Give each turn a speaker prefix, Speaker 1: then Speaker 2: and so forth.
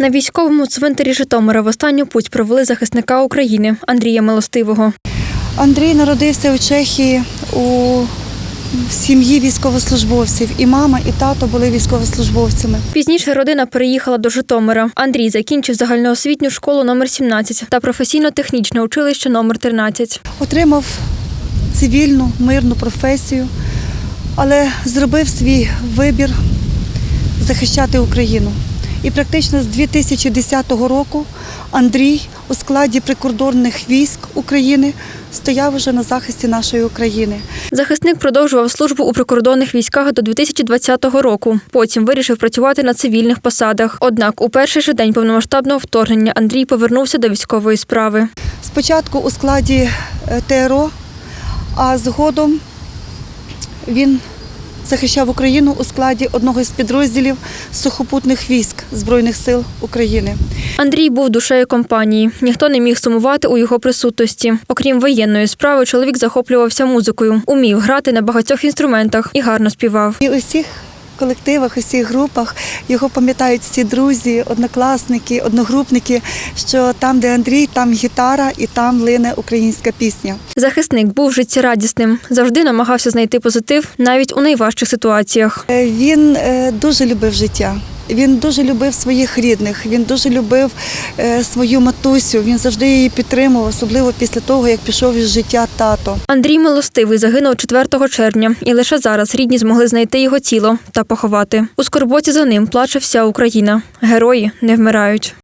Speaker 1: На військовому цвинтарі Житомира в останню путь провели захисника України Андрія Милостивого.
Speaker 2: Андрій народився у Чехії у сім'ї військовослужбовців. І мама, і тато були військовослужбовцями.
Speaker 1: Пізніше родина переїхала до Житомира. Андрій закінчив загальноосвітню школу номер 17 та професійно-технічне училище номер 13.
Speaker 2: Отримав цивільну мирну професію, але зробив свій вибір захищати Україну. І практично з 2010 року Андрій у складі прикордонних військ України стояв уже на захисті нашої України.
Speaker 1: Захисник продовжував службу у прикордонних військах до 2020 року. Потім вирішив працювати на цивільних посадах. Однак у перший же день повномасштабного вторгнення Андрій повернувся до військової справи.
Speaker 2: Спочатку у складі е, ТРО, а згодом він захищав Україну у складі одного з підрозділів сухопутних військ Збройних сил України.
Speaker 1: Андрій був душею компанії. Ніхто не міг сумувати у його присутності. Окрім воєнної справи, чоловік захоплювався музикою, умів грати на багатьох інструментах і гарно співав.
Speaker 2: І у всіх колективах, у всіх групах його пам'ятають всі друзі, однокласники, одногрупники, що там, де Андрій, там гітара і там лине українська пісня.
Speaker 1: Захисник був життєрадісним, завжди намагався знайти позитив навіть у найважчих ситуаціях.
Speaker 2: Е, Він е, дуже любив життя. Він дуже любив своїх рідних, він дуже любив е, свою матусю. Він завжди її підтримував, особливо після того, як пішов із життя тато.
Speaker 1: Андрій Милостивий загинув 4 червня, і лише зараз рідні змогли знайти його тіло та поховати. У скорботі за ним плаче вся Україна. Герої не вмирають.